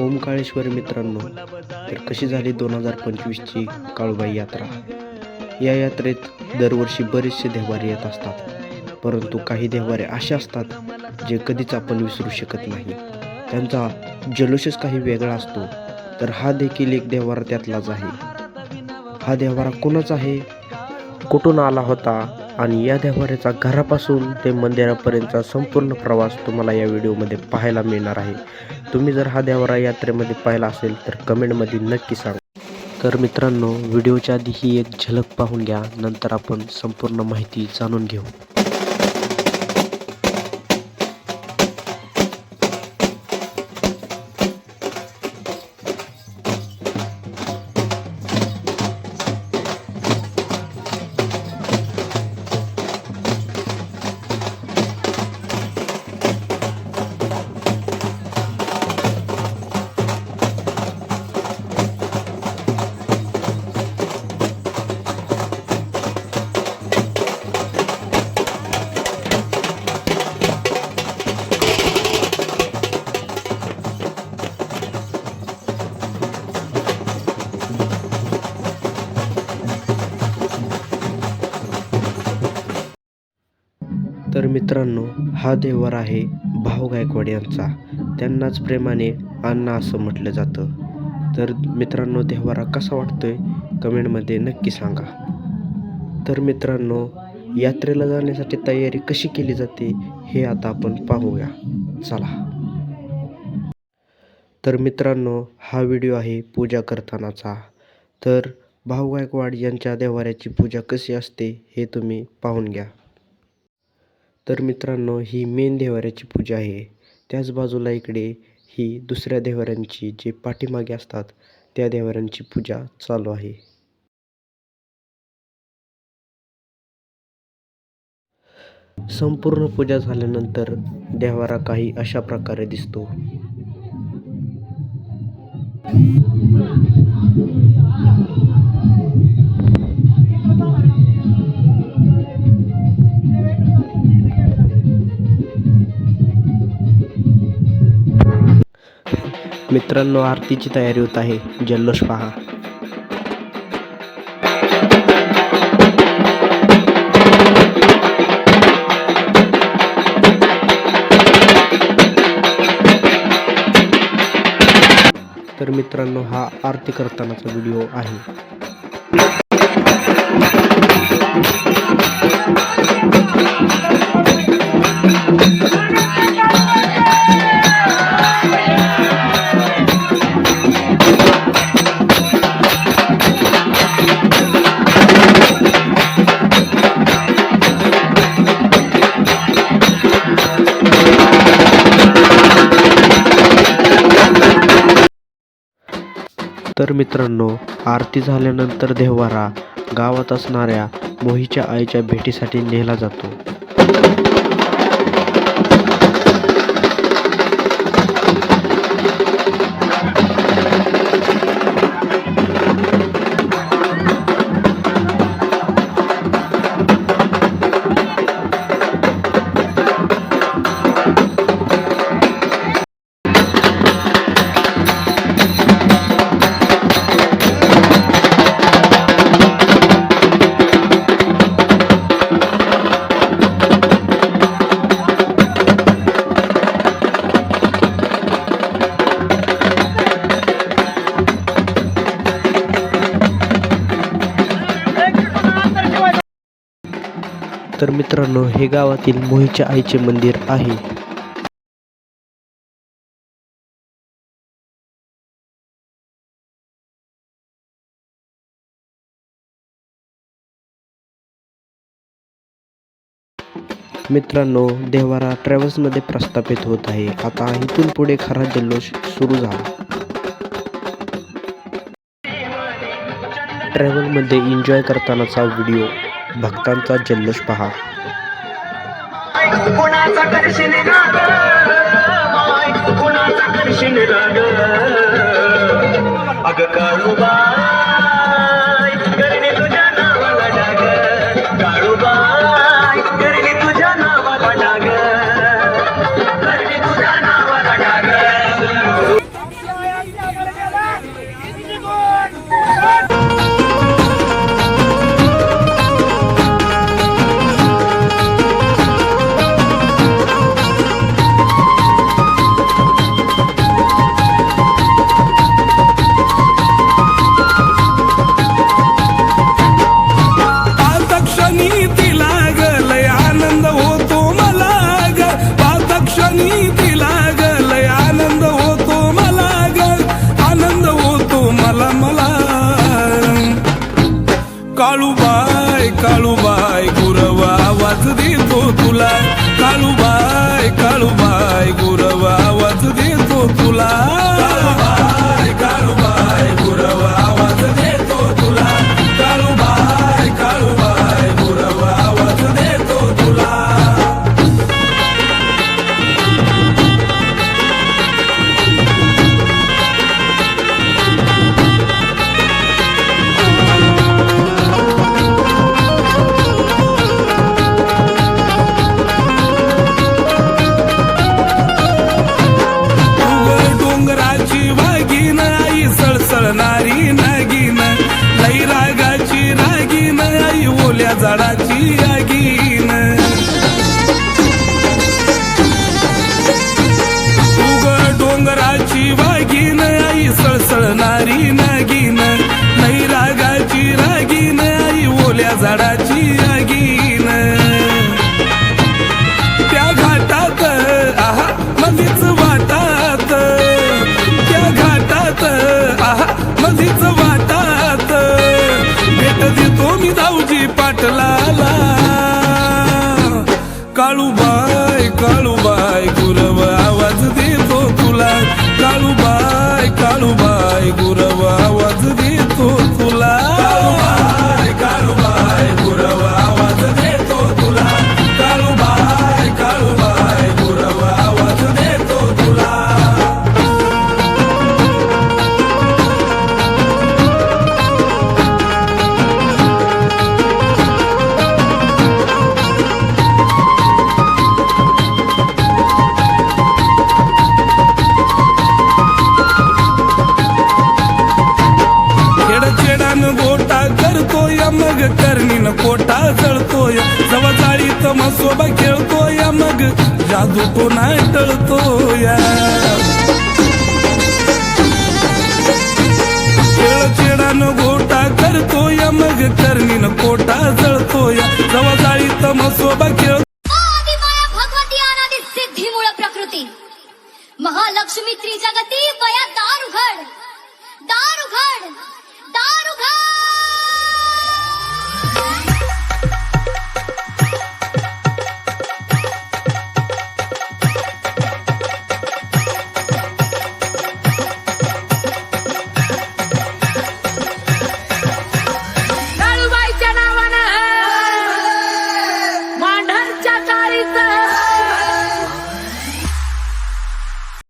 ओमकाळेश्वर मित्रांनो तर कशी झाली दोन हजार पंचवीसची काळूबाई यात्रा? या यात्रेत दरवर्षी बरेचसे देवारे येत असतात परंतु काही देवारे असे असतात जे कधीच आपण विसरू शकत नाही. त्यांचा जल्लोषच काही वेगळा असतो तर हा देखील एक देवारा त्यातलाच आहे. हा देवारा कोणाचा आहे? कुठून आला होता? आणि या देवाऱ्याचा घरापासून ते मंदिरापर्यंतचा संपूर्ण प्रवास तुम्हाला या व्हिडिओमध्ये पाहायला मिळणार आहे. तुम्ही जर हा देवारा यात्रेमध्ये पाहिला असेल तर कमेंटमध्ये नक्की सांगा. तर मित्रांनो व्हिडिओच्या आधी ही एक झलक पाहून घ्या. नंतर आपण संपूर्ण माहिती जाणून घेऊ. तर मित्रांनो हा देवर आहे भाऊ गायकवाड यांचा. त्यांनाच प्रेमाने अण्णा असं म्हटलं जातं. तर मित्रांनो देवारा कसा वाटतो आहे कमेंटमध्ये नक्की सांगा. तर मित्रांनो यात्रेला जाण्यासाठी तयारी कशी केली जाते हे आता आपण पाहूया. चला. तर मित्रांनो हा व्हिडिओ आहे पूजा करतानाचा. तर भाऊ गायकवाड यांच्या देवाऱ्याची पूजा कशी असते हे तुम्ही पाहून घ्या. तर मित्रांनो ही मेन देवाऱ्याची पूजा आहे. त्याच बाजूला इकडे ही दुसऱ्या देवाऱ्यांची जे पाठीमागे असतात त्या देवाऱ्यांची पूजा चालू आहे. संपूर्ण पूजा झाल्यानंतर देवारा काही अशा प्रकारे दिसतो. मित्रांनो आरतीची तयारी होत आहे. जल्लोष पहा. तर मित्रांनो हा आरती करतानाचा व्हिडिओ आहे. तर मित्रांनो आरती झाल्यानंतर देव्हारा गावात असणाऱ्या मोहीच्या आईच्या भेटीसाठी नेला जातो. तर मित्रांनो हे गावातील मोहीच्या आईचे मंदिर आहे. मित्रांनो देवारा ट्रॅव्हल्समध्ये प्रस्थापित होत आहे. आता इथून पुढे खरा जल्लोष सुरू झाला. ट्रॅव्हलमध्ये एन्जॉय करतानाचा व्हिडिओ. भक्तांचा जल्लोष पहा. कुणाचा करशील राग माय कुणाचा करशील राग કાળુબાઈ કાળુબાઈ झाडाची आगी. काळूबाय काळूबाय गुरव आवाज देतो तुला. काळूबाय काळूबाय गुरव जादू नाही टळतो या खेळानं गोटा करतो या मग करणीन कोटा जळतो या। जवळजाळी तमसोबा खेळ महालक्ष्मी त्रिजगती वया दारुघड दारुघड